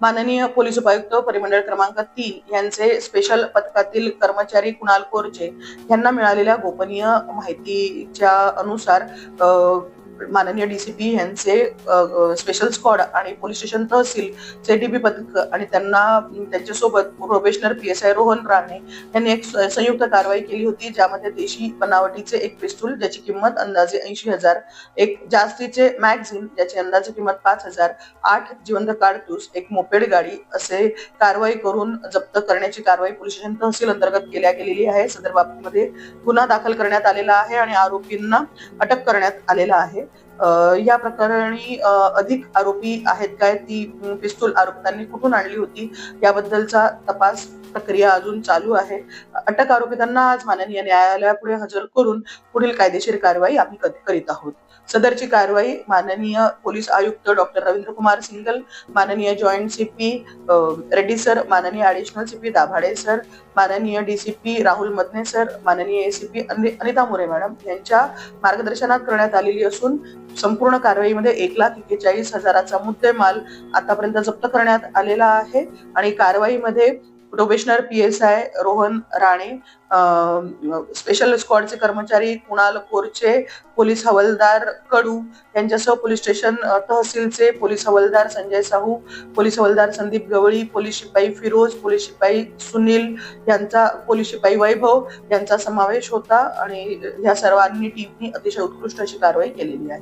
माननीय पोलीस उपायुक्त परिमंडळ क्रमांक तीन यांचे स्पेशल पथकातील कर्मचारी कुणाल कोरचे यांना मिळालेल्या गोपनीय माहितीच्या अनुसार अ, माननीय डीसीपी यांचे स्पेशल स्क्वॉड आणि पोलीस स्टेशन तहसील चे डीबी पथक आणि त्यांना त्यांच्यासोबत probationer P S I Rohan Rane यांनी एक संयुक्त कारवाई केली होती ज्यामध्ये देशी बनावटीचे एक पिस्तूल ज्याची किंमत अंदाजे ऐंशी हजार एक जास्तीचे मॅगझिन ज्याची अंदाजे किंमत पाच हजार आठ जिवंत काडतूस एक मोपेड गाडी असे कारवाई करून जप्त करण्याची कारवाई पोलीस स्टेशन तहसील अंतर्गत केल्या गेलेली आहे. सदर बाबतीमध्ये गुन्हा दाखल करण्यात आलेला आहे आणि आरोपींना अटक करण्यात आलेला आहे. या प्रकरणी अधिक आरोपी आहेत काय? ती पिस्तूल आरोपितांनी कुठून आणली होती? याबद्दलचा तपास प्रक्रिया अजून चालू आहे. अटक आरोपितांना आज माननीय न्यायालयापुढे हजर करून पुढील कायदेशीर कारवाई आम्ही करीत आहोत. सदरची कारवाई माननीय पोलीस आयुक्त डॉक्टर रवींद्र कुमार सिंगल माननीय जॉईंट सीपी रेड्डी सर माननीय ऍडिशनल सीपी दाभाडे सर माननीय डीसीपी राहुल मदने सर माननीय एसीपी अनिता मोरे मॅडम यांच्या मार्गदर्शनात करण्यात आलेली असून संपूर्ण कारवाईमध्ये एक लाख एक्केचाळीस हजाराचा मुद्देमाल आतापर्यंत जप्त करण्यात आलेला आहे. आणि कारवाईमध्ये probationer P S I Rohan Rane special स्क्वॉडचे कर्मचारी कुणाल कोरचे पोलीस हवालदार कडू यांच्यासह पोलीस स्टेशन तहसीलचे पोलीस हवालदार संजय साहू पोलीस हवालदार संदीप गवळी पोलीस शिपाई फिरोज पोलीस शिपाई सुनील यांचा पोलीस शिपाई वैभव यांचा समावेश होता आणि या सर्वांनी टीमनी अतिशय उत्कृष्ट अशी कारवाई केलेली आहे.